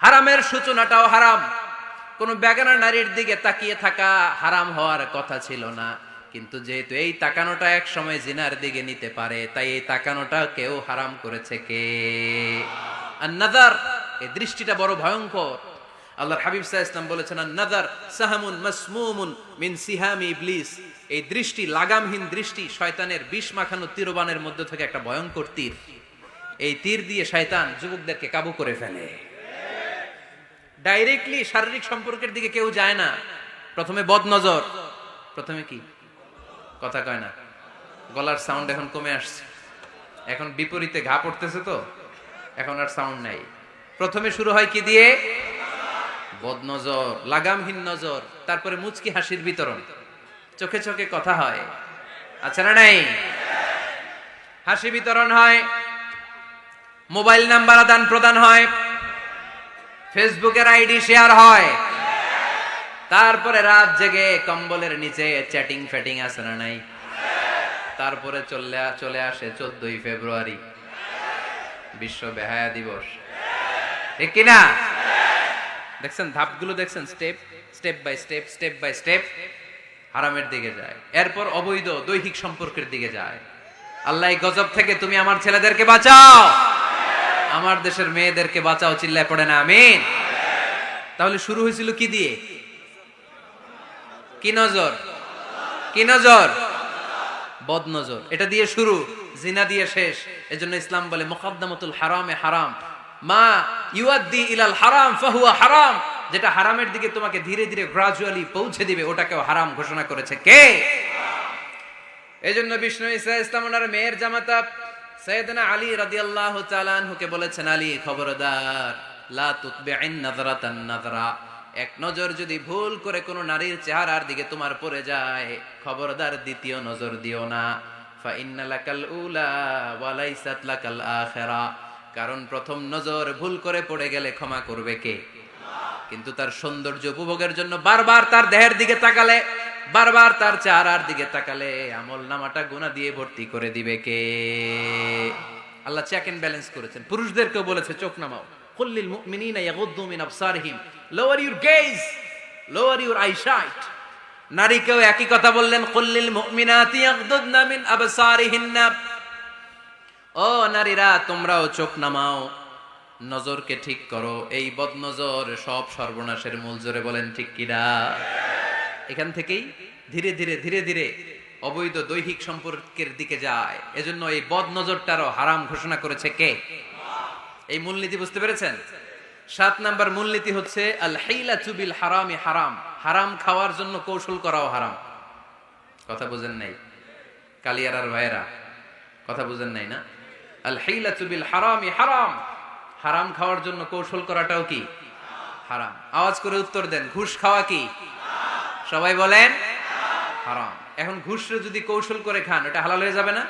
হারামের সূচনাটাও হারাম। কোন বেগানা নারীর দিকে তাকিয়ে থাকা হারাম হওয়ার কথা ছিল না। কিন্তু যেহেতু এই তাকানোটা এক সময় জিনার দিকে নিতে পারে, তাই এই তাকানোটা কেউ হারাম করেছে কে? আর নাদার এই দৃষ্টিটা বড় ভয়ঙ্কর। আল্লাহর হাবিব সাহা ইসলাম বলেছেন নাদার সাহামুন মাসমুমুন মিন সিহামি ইবলিস। এই দৃষ্টি, লাগামহীন দৃষ্টি শয়তানের বিষ মাখানো তীরবানের মধ্যে থেকে একটা ভয়ঙ্কর তীর। এই তীর দিয়ে শয়তান যুবকদেরকে কাবু করে ফেলে। ডাইরেক্টলি শারীরিক সম্পর্কের দিকে কেউ যায় না। প্রথমে বদ নজর প্রথমে কি? কথা কয় না। গলার সাউন্ড এখন কমে আসছে। এখন বিপরীতে ঘা পড়তেছে তো। এখন আর সাউন্ড নাই। প্রথমে শুরু হয় কি দিয়ে? বদ নজর লাগামহীন নজর, তারপরে মুচকি হাসির বিতরণ। চোখে চোখে কথা হয়। আচ্ছা না নাই? হাসি বিতরণ হয়। মোবাইল নাম্বার আদান প্রদান হয়। ফেসবুকের আইডি শেয়ার হয়। তারপরে রাত জেগে কম্বলের নিচে চ্যাটিং ফ্যাটিং আছে না নাই? তারপরে চলে চলে আসে চোদ্দই ফেব্রুয়ারি। বিশ্ব বেহায়া দিবস। ঠিক কিনা? দেখছেন, ধাপগুলো দেখছেন, step step by step step by step হারামের দিকে যায়। এরপর অবৈধ দৈহিক সম্পর্কের দিকে যায়। আল্লাহ গজব থেকে তুমি আমার ছেলেদেরকে বাঁচাও। আমার দেশের মেয়েদেরকে বাঁচাও, চিল্লায় পড়ে না, আমিন। তাহলে শুরু হয়েছিল কি দিয়ে? কি নজর? কি নজর? বদ নজর এটা দিয়ে শুরু, জিনা দিয়ে শেষ। এজন্য ইসলাম বলে, মুকদ্দামাতুল হারামে হারাম। মা ইউয়াদ্দি ইলাল হারাম, ফাহুয়া হারাম। যেটা হারামের দিকে তোমাকে ধীরে ধীরে গ্রাজুয়ালি পৌঁছে দিবে, ওটাকেও হারাম ঘোষণা করেছে কে? এজন্য বিষ্ণু ইসা ইসলাম ওনার মেয়ের জামাতা সৈয়দনা আলী রাদিয়াল্লাহু তাআলা আনহুকে বলেছেন, আলী, খবরদার, লা তুতবি'ন নাযরাতান নাযরা। এক নজর যদি ভুল করে কোনো নারীর চেহারার দিকে তোমার পড়ে যায়, খবরদার দ্বিতীয় নজর দিও না। কারণ প্রথম নজর ভুল করে পড়ে গেলে ক্ষমা করবে কে? কিন্তু তার সৌন্দর্য উপভোগের জন্য বারবার তার দেহের দিকে তাকালে বারবার তার চেহারার দিকে তাকালে আমল নামাটা গুণা দিয়ে ভর্তি করে দিবে কে? আল্লাহ চেক এন্ড ব্যালেন্স করেছেন। পুরুষদেরকেও বলেছে, চোখ নামাও। কুল্লিল মুমিনিনা ইয়াগুদ্দু মিন আবসারিহিম। Lower your gaze lower your eyesight নারীকেও একই কথা বললেন কুল্লিল মুমিনাতি ইয়াগুদ্দুনা মিন আবসারিহিন্না। ও নারীরা, তোমরাও চোখ নামাও। নজরকে ঠিক করো। এই বদনজর সব সর্বনাশের মূল জোরে বলেন, ঠিক কিনা? এখান থেকেই ধীরে ধীরে ধীরে ধীরে অবৈধ দৈহিক সম্পর্কের দিকে যায়। এজন্য এই বদ নজরটারও হারাম ঘোষণা করেছে কে? এই মূলনীতি বুঝতে পেরেছেন? সাত নাম্বার মূলনীতি হচ্ছে, আল হাইলা চুবিল হারামি হারাম। হারাম খাওয়ার জন্য কৌশল করাও হারাম। কথা বুঝেন নাই? কালিয়ারার ভাইয়েরা, কথা বুঝেন নাই না? আল হাইলা চুবিল হারামি হারাম। হারাম খাওয়ার জন্য কৌশল করাটাও কি? হারাম। আওয়াজ করে উত্তর দেন, ঘুষ খাওয়া কি? সবাই বলেন? হারাম। এখন ঘুষরে যদি কৌশল করে খান এটা হালাল হয়ে যাবে না?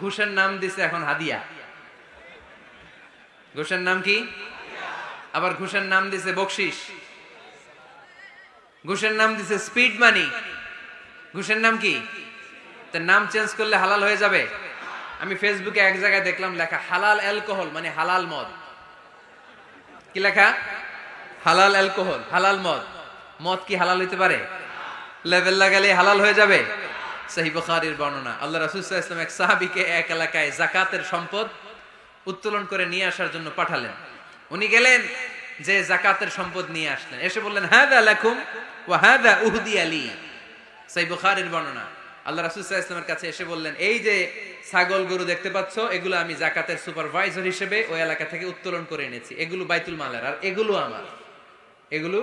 ঘুষের নাম দিছে এখন হাদিয়া। ঘুষের নাম কি? আবার ঘুষের নাম দিছে বকশিস। ঘুষের নাম দিছে স্পিড মানি ঘুষের নাম কি? তার নাম চেঞ্জ করলে হালাল হয়ে যাবে। আমি ফেসবুকে এক জায়গায় দেখলাম লেখা, হালাল অ্যালকোহল মানে হালাল মদ। কি লেখা? হালাল অ্যালকোহল হালাল মদ। মদ কি হালাল হইতে পারে? লেভেল লাগালে হালাল হয়ে যাবে? সহি বুখারীর বর্ণনা। আল্লাহ রাসূল সাল্লাল্লাহু এক সাহাবীকে এক এলাকায় জাকাতের সম্পদ উত্তোলন করে নিয়ে আসার জন্য পাঠালেন। উনি গেলেন, যে জাকাতের সম্পদ নিয়ে আসলেন। এসে বললেন হাদা লাকুম ওয়া হাদা উহদি আলী। সহি বুখারীর বর্ণনা। আল্লাহ রাসূল সাল্লাল্লাহু আলাইহি ওয়াসাল্লামের কাছে এসে বললেন, এই যে ছাগল গরু দেখতে পাচ্ছ, এগুলো আমি জাকাতের সুপারভাইজার হিসেবে ওই এলাকা থেকে উত্তোলন করে এনেছি। এগুলো বাইতুল মালের, আর এগুলো আমার। এগুলো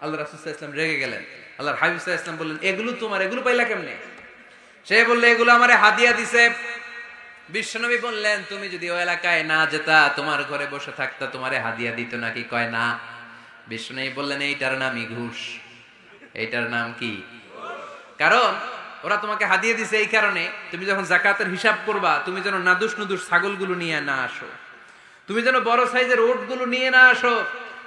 আল্লাহ রাসূল সাল্লাল্লাহু আলাইহি ওয়াসাল্লাম রেগে গেলেন। আল্লাহর হাবিব সাল্লাল্লাহু আলাইহি ওয়াসাল্লাম বললেন, এগুলো তোমার, এগুলো পাইলা কেমনে? সে বললে, এগুলো আমারে হাদিয়া দিছে। বিশ্বনবী বললেন, তুমি যদি ওই এলাকায় না যেতা, তোমার ঘরে বসে থাকতা, তোমারে হাদিয়া দিত নাকি কয় না? বিশ্বনবী বললেন, এইটার নামই ঘুষ। এইটার নাম কি? কারণ, ওরা তোমাকে হাদিয়ে দিছে এই কারণে, তুমি যখন জাকাতের হিসাব করবা, তুমি যেন নাদুস নুদুস ছাগলগুলো নিয়ে না আসো। তুমি যেন বড় সাইজের ওটগুলো নিয়ে না আসো।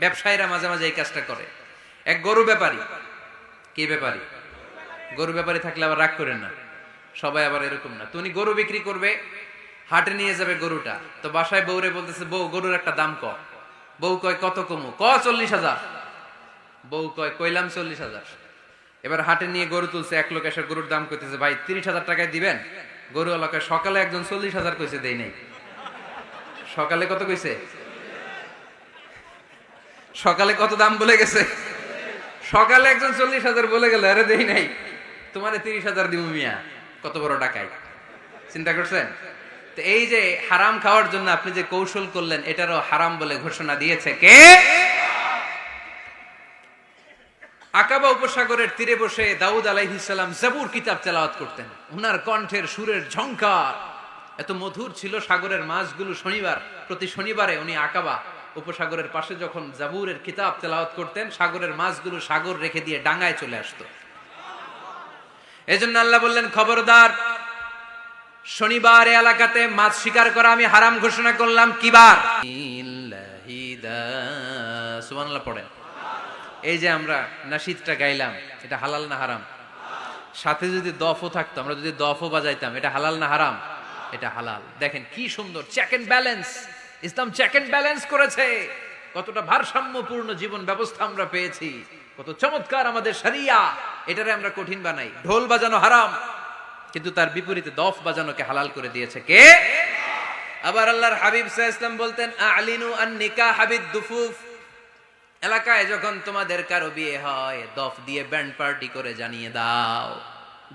ব্যবসায়ীরা মাঝে মাঝে এই কাজটা করে। এক গরু ব্যাপারী। কি ব্যাপারী? গরু ব্যাপারী থাকলে আবার রাগ করেন না। সবাই আবার এরকম না। তুমি গরু বিক্রি করবে, হাটে নিয়ে যাবে গরুটা। তো বাসায় বউরে বলতেছে, বউ, গরুর একটা দাম ক। বউ কয়, কত কমু? ক, চল্লিশ হাজার। বউ কয়, কইলাম চল্লিশ হাজার। এবার হাটে নিয়ে গরু তুলছে, এক লোক এসে গরুর দাম কইতেছে, ভাই, তিরিশ হাজার টাকায় দিবেন? গরু এলাকা সকালে একজন চল্লিশ হাজার কইছে দেয় নাই। সকালে কত কইছে? সকালে কত দাম বলে গেছে? সকালে একজন চল্লিশ হাজার বলে গেল, আরে দেই নাই। তোমার তিরিশ হাজার দিব মিয়া, কত বড় টাকাই চিন্তা করছেন? তো এই যে হারাম খাওয়ার জন্য আপনি যে কৌশল করলেন, এটারও হারাম বলে ঘোষণা দিয়েছে কে? আকাবা উপসাগরের তীরে বসে দাউদ আলাইহিসাল্লাম জাবুর কিতাব তেলাওয়াত করতেন। উনার কণ্ঠের সুরের ঝংকার। এত মধুর ছিল সাগরের মাছগুলো শনিবার, প্রতি শনিবারে উনি আকাবা উপসাগরের পাশে যখন জাবুরের কিতাব তেলাওয়াত করতেন সাগরের মাছগুলো সাগর রেখে দিয়ে ডাঙায় চলে আসতো। এজন্য আল্লাহ বললেন খবরদার শনিবার এলাকাতে মাছ শিকার করা আমি হারাম ঘোষণা করলাম। কিবার সুবহানাল্লাহ পড়েন। এই যে আমরা নাশিদটা গাইলাম এটা হালাল না হারাম? সাথে যদি দফও থাকতো আমরা যদি দফও বাজাইতাম এটা হালাল না হারাম? এটা হালাল। দেখেন কি সুন্দর check and balance Islam check and balance করেছে। কতটা ভারসাম্যপূর্ণ জীবন ব্যবস্থা আমরা পেয়েছি। কত চমৎকার আমাদের শরিয়া। এটারে আমরা কঠিন বানাই। ঢোল বাজানো হারাম। কিন্তু তার বিপরীতে দফ বাজানোকে হালাল করে দিয়েছে কে? আবার আল্লাহর হাবিব ওয়াসাল্লাম বলতেন, আলিনু আন নিকাহ হাবিদ দুফুফ। এলাকায় যখন তোমাদের কারও বিয়ে হয়, দফ দিয়ে ব্যান্ড পার্টি করে জানিয়ে দাও।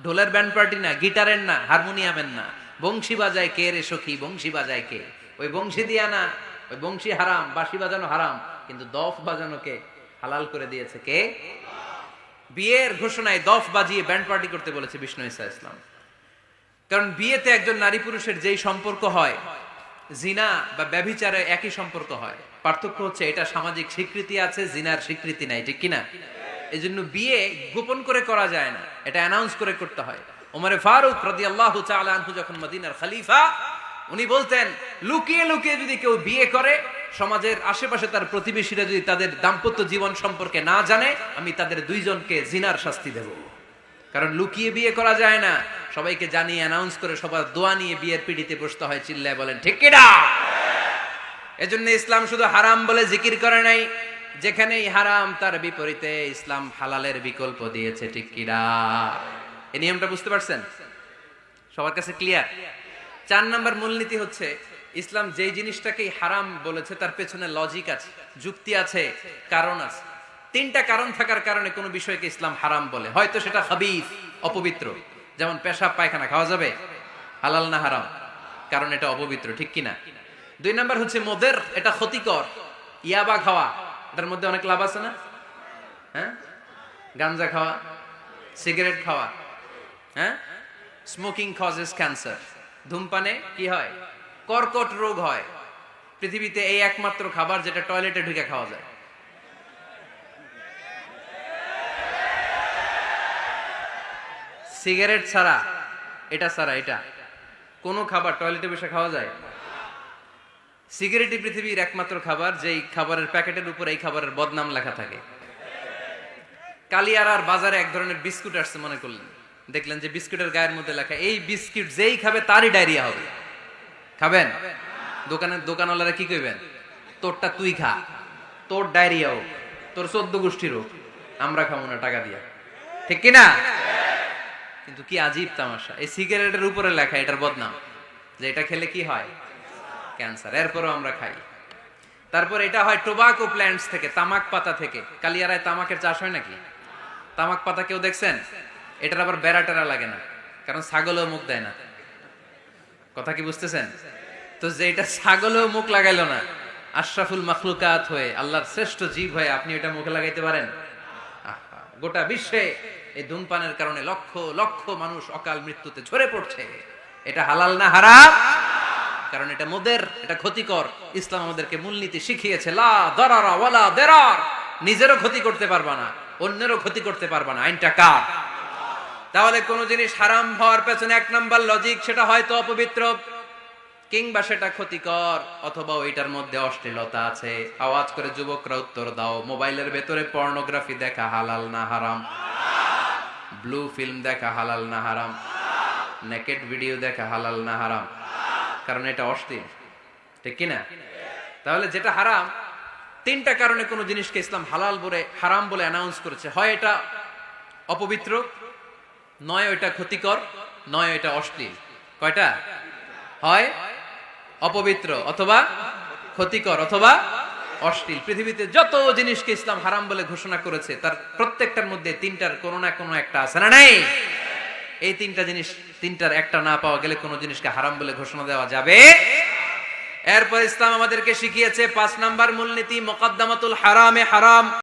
ঢোলের ব্যান্ড পার্টি না, গিটারের না হারমোনিয়ামের না। বংশী বাজায় কে রে সখী? বংশী বাজায় কে? ওই বংশী দিয়া না, ওই বংশী হারাম, বাঁশি বাজানো হারাম। কিন্তু দফ বাজানোকে হালাল করে দিয়েছে কে? বিয়ের ঘোষণায় দফ বাজিয়ে ব্যান্ড পার্টি করতে বলেছে বিষ্ণু ইসা ইসলাম। কারণ বিয়েতে একজন নারী পুরুষের যেই সম্পর্ক হয়, জিনা বা ব্যভিচারে একই সম্পর্ক হয়। পার্থক্য হচ্ছে এটা সামাজিক স্বীকৃতি আছে, জিনার স্বীকৃতি নাই, ঠিক কিনা? এই জন্য বিয়ে গোপন করে করা যায় না, এটা অ্যানাউন্স করে করতে হয়। ওমরে ফারুক রাদি আল্লাহ আনহু যখন মদিনার খলিফা উনি বলতেন, লুকিয়ে লুকিয়ে যদি কেউ বিয়ে করে, সমাজের আশেপাশে তার প্রতিবেশীরা যদি তাদের দাম্পত্য জীবন সম্পর্কে না জানে, আমি তাদের দুইজনকে জিনার শাস্তি দেব। কারণ লুকিয়ে বিয়ে করা যায় না। সবাইকে জানিয়ে অ্যানাউন্স করে সবার দোয়া নিয়ে বিয়ের পিড়িতে বসতে হয়, চিল্লায় বলেন, ঠিক কিনা? এজন্য ইসলাম শুধু হারাম বলে জিকির করে নাই। যেখানেই হারাম, তার বিপরীতে ইসলাম হালালের বিকল্প দিয়েছে, ঠিক কিনা? এই নিয়মটা বুঝতে পারছেন? সবার কাছে ক্লিয়ার চার নাম্বার মূলনীতি হচ্ছে, ইসলাম যেই জিনিসটাকেই হারাম বলেছে, তার পেছনে লজিক আছে, যুক্তি আছে, কারণ আছে। তিনটা কারণ থাকার কারণে কোনো বিষয়কে ইসলাম হারাম বলে। হয়তো সেটা হাবিস অপবিত্র। যেমন পেশাব, পায়খানা, খাওয়া যাবে? হালাল না হারাম? কারণ এটা অপবিত্র, ঠিক কিনা? দুই নাম্বার হচ্ছে মোদের, এটা ক্ষতিকর। ইয়াবা খাওয়া, এটার মধ্যে অনেক লাভ আছে না? হ্যাঁ? গাঞ্জা খাওয়া, সিগারেট খাওয়া হ্যাঁ? স্মোকিং কজেস ক্যান্সার ধূমপানে কি হয়? কর্কট রোগ হয়। পৃথিবীতে এই একমাত্র খাবার যেটা টয়লেটে ঢুকে খাওয়া যায়। সিগারেট ছাড়া, এটা ছাড়া, এটা। কোনো খাবার টয়লেটে বসে খাওয়া যায়? সিগারেটই পৃথিবীর একমাত্র খাবার, যেই খাবারের প্যাকেটের উপর এই খাবারের বদনাম লেখা থাকে। কালিয়ারার বাজারে এক ধরনের বিস্কুট আসছে মনে করলেন। দেখলেন যে বিস্কুটের গায়ের মধ্যে লেখা, এই বিস্কুট যেই খাবে তারই ডায়রিয়া হবে। খাবেন? দোকানের দোকানওয়ালারা কি কইবেন? তোরটা তুই খা। তোর ডায়রিয়া হোক, তোর চোদ্দ গোষ্ঠীর হোক, আমরা খাব না টাকা দিয়া। ঠিক কিনা? কিন্তু কি আজীব তামাশা। এই সিগারেটের উপরে লেখা, এটার বদনাম, যে এটা খেলে কি হয়? ক্যান্সার। এরপরও আমরা খাই। তারপর এটা হয় টোবাকো প্ল্যান্টস থেকে, তামাক পাতা থেকে। কালিয়ারায় তামাকের চাষ হয় নাকি? তামাক পাতা কেউ দেখছেন? এটার আবার বেড়া টেরা লাগে না, কারণ ছাগলও মুখ দেয় না। কথা কি বুঝতেছেন? তো যে এটা ছাগলও মুখ লাগাইলো না, আশরাফুল মখলুকাত হয়ে, আল্লাহর শ্রেষ্ঠ জীব হয়ে আপনি এটা মুখে লাগাইতে পারেন? গোটা বিশ্বে এই ধূমপানের কারণে লক্ষ লক্ষ মানুষ অকাল মৃত্যুতে ঝরে পড়ছে। এটা হালাল না হারাম? কারণ এটা মোদের, এটা ক্ষতিকর। ইসলাম আমাদেরকে মূলনীতি শিখিয়েছে, লা দরারা ওয়ালা দেরার। নিজেরও ক্ষতি করতে পারবা না, অন্যেরও ক্ষতি করতে পারবা না। আইনটা কার? তাহলে কোন জিনিস হারাম হওয়ার পেছনে এক নাম্বার লজিক সেটা হয়তো অপবিত্র, কিংবা সেটা ক্ষতিকর, অথবা ওইটার মধ্যে অশ্লীলতা আছে। আওয়াজ করে যুবকরা উত্তর দাও, মোবাইলের ভেতরে পর্নোগ্রাফি দেখা হালাল না হারাম? ব্লু ফিল্ম দেখা হালাল না হারাম? নেকেড ভিডিও দেখা হালাল না হারাম? কারণ এটা অশ্লীল, ঠিক কিনা তাহলে যেটা হারাম, তিনটা কারণে কোনো জিনিসকে ইসলাম হালাল বলে, হারাম বলে অ্যানাউন্স করেছে। হয় এটা অপবিত্র নয় ওইটা ক্ষতিকর, নয় ওইটা অশ্লীল। কয়টা? হয় অপবিত্র অথবা ক্ষতিকর অথবা অশ্লীল। পৃথিবীতে যত জিনিসকে ইসলাম হারাম বলে ঘোষণা করেছে, তার প্রত্যেকটার মধ্যে তিনটার কোনো না কোনো একটা আছে না নাই? এই তিনটা জিনিস, তিনটার একটা না পাওয়া গেলে কোনো জিনিসকে হারাম বলে ঘোষণা দেওয়া যাবে? এরপর ইসলাম আমাদেরকে শিখিয়েছে পাঁচ নাম্বার মূলনীতি, মোকদ্দমাতুল হারামে হারাম।